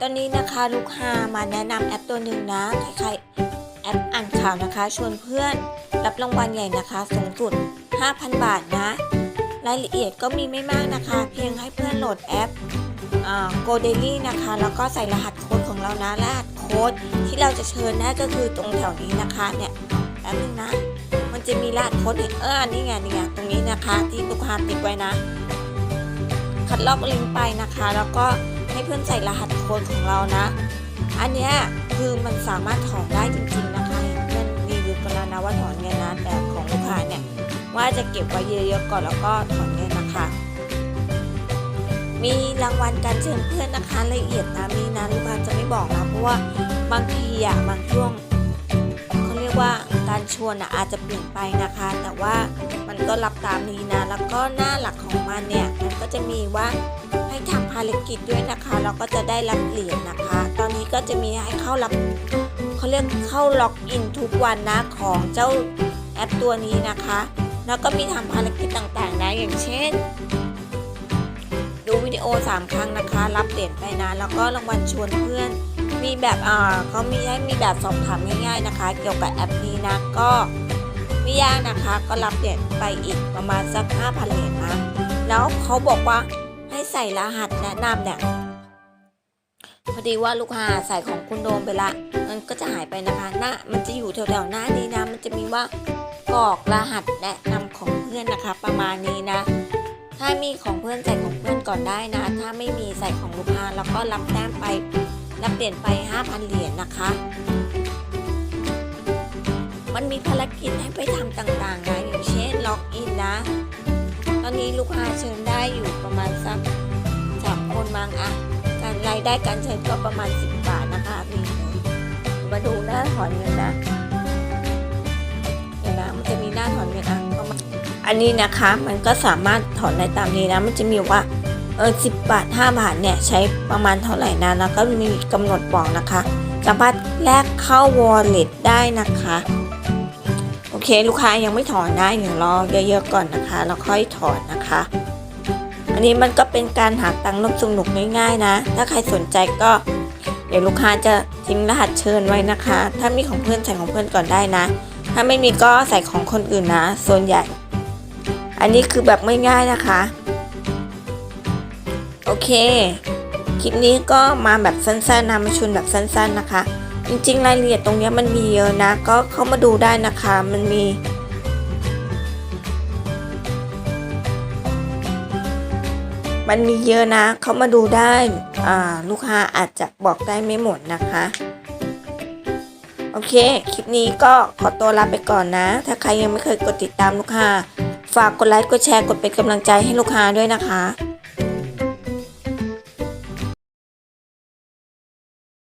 ตอนนี้นะคะลูกค้ามาแนะนำแอปตัวหนึ่งนะใครๆแอปอ่านข่าวนะคะ ชวนเพื่อนรับรางวัลใหญ่นะคะ สูงสุด 5,000 บาทนะ รายละเอียดก็มีไม่มากนะคะ เพียงให้เพื่อนโหลดแอปโกเดลี่นะคะ แล้วก็ใส่รหัสโค้ดของเรานะรหัสโค้ดที่เราจะเชิญนะก็คือตรงแถวนี้นะคะเนี่ยแป๊บนึงนะ มันจะมีรหัสโค้ดอีกเออนี่ไงนี่ไงตรงนี้นะคะ ที่ลูกค้าติดไว้นะ คัดลอกลิงก์ไปนะคะ แล้วก็ ให้เพื่อนใส่รหัสโค้ดของเรานะ อันเนี้ยคือมันสามารถถอนได้จริงๆนะคะเห็นเพื่อนรีวิวกันแล้วนะว่าถอนเงินนะแต่ของลูกค้าเนี่ยว่าจะเก็บไว้เยอะๆก่อนแล้วก็ถอนเงินนะคะ มีรางวัลการเชิญเพื่อนนะคะละเอียดนะมีนะลูกค้าจะไม่บอกนะเพราะว่าบางทีอะบางช่วงเขาเรียกว่าการชวนอะอาจจะเปลี่ยนไปนะคะ แต่ว่ามันก็รับตามนี้นะ แล้วก็หน้าหลักของมันเนี่ยมันก็จะมีว่า ให้ทำภารกิจด้วยนะคะ เราก็จะได้รับเหรียญนะคะ ตอนนี้ก็จะมีให้เข้ารับเขาเรียกเข้าล็อกอินทุกวันนะของเจ้าแอปตัวนี้นะคะ แล้วก็มีทำภารกิจต่างๆนะอย่างเช่น ดูวิดีโอ 3 ครั้งนะคะ รับเหรียญไปนะ แล้วก็รางวัลชวนเพื่อน มีแบบอ่าเขามีให้มีแบบสอบถามง่ายๆนะคะ เกี่ยวกับแอปนี้นะก็ไม่ยากนะคะ ก็รับเหรียญไปอีกประมาณสัก5,000เหรียญนะแล้วเขาบอกว่า ใส่รหัสแนะนำเนี่ยพอดีว่าลูกค้าใส่ของคุณโดมไปละมันก็จะหายไปนะคะหน้ามันจะอยู่แถวๆหน้านี้นะ มันจะมีว่ากรอกรหัสแนะนำของเพื่อนนะคะ ประมาณนี้นะ ถ้ามีของเพื่อนใส่ของเพื่อนก่อนได้นะ ถ้าไม่มีใส่ของลูกค้าแล้วก็รับแต้มไปรับเหรียญไป 5,000 เหรียญนะคะ มันมีภารกิจให้ไปทำต่างๆนะอย่างเช่นล็อกอินนะ ตอนนี้ลูกค้าเชิญได้อยู่ ได้การเชิญก็ประมาณ 10 บาทนะคะมีมาดูหน้าถอนเงินนะเดี๋ยวนะมันจะมีหน้าถอนเงินอะก็มาอันนี้นะคะมันก็สามารถถอนได้ตามนี้นะ มันจะมีว่าเออสิบาท 5 บาทเนี่ยใช้ประมาณเท่าไหร่นะแล้วก็มีกำหนดบอกนะคะ สามารถแลกเข้า wallet ได้นะคะ โอเค ลูกค้ายังไม่ถอนนะเดี๋ยวรอเยอะๆก่อนนะคะ แล้วค่อยถอนนะคะ อันนี้มันก็เป็นการหาตังค์ร่วมสนุกง่ายๆนะ ถ้าใครสนใจก็เดี๋ยวลูกค้าจะทิ้งรหัสเชิญไว้นะคะ ถ้ามีของเพื่อนใส่ของเพื่อนก่อนได้นะ ถ้าไม่มีก็ใส่ของคนอื่นนะ ส่วนใหญ่ อันนี้คือแบบไม่ง่ายนะคะ โอเค คลิปนี้ก็มาแบบสั้นๆนะมาชวนแบบสั้นๆนะคะ จริงๆรายละเอียดตรงนี้มันมีเยอะนะ ก็เข้ามาดูได้นะคะ มันมี มันมีเยอะนะเขามาดูได้ลูกค้าอาจจะบอกได้ไม่หมดนะคะ โอเค คลิปนี้ก็ขอตัวลาไปก่อนนะ ถ้าใครยังไม่เคยกดติดตามลูกค้า ฝากกดไลค์กดแชร์กดเป็นกำลังใจให้ลูกค้าด้วยนะคะ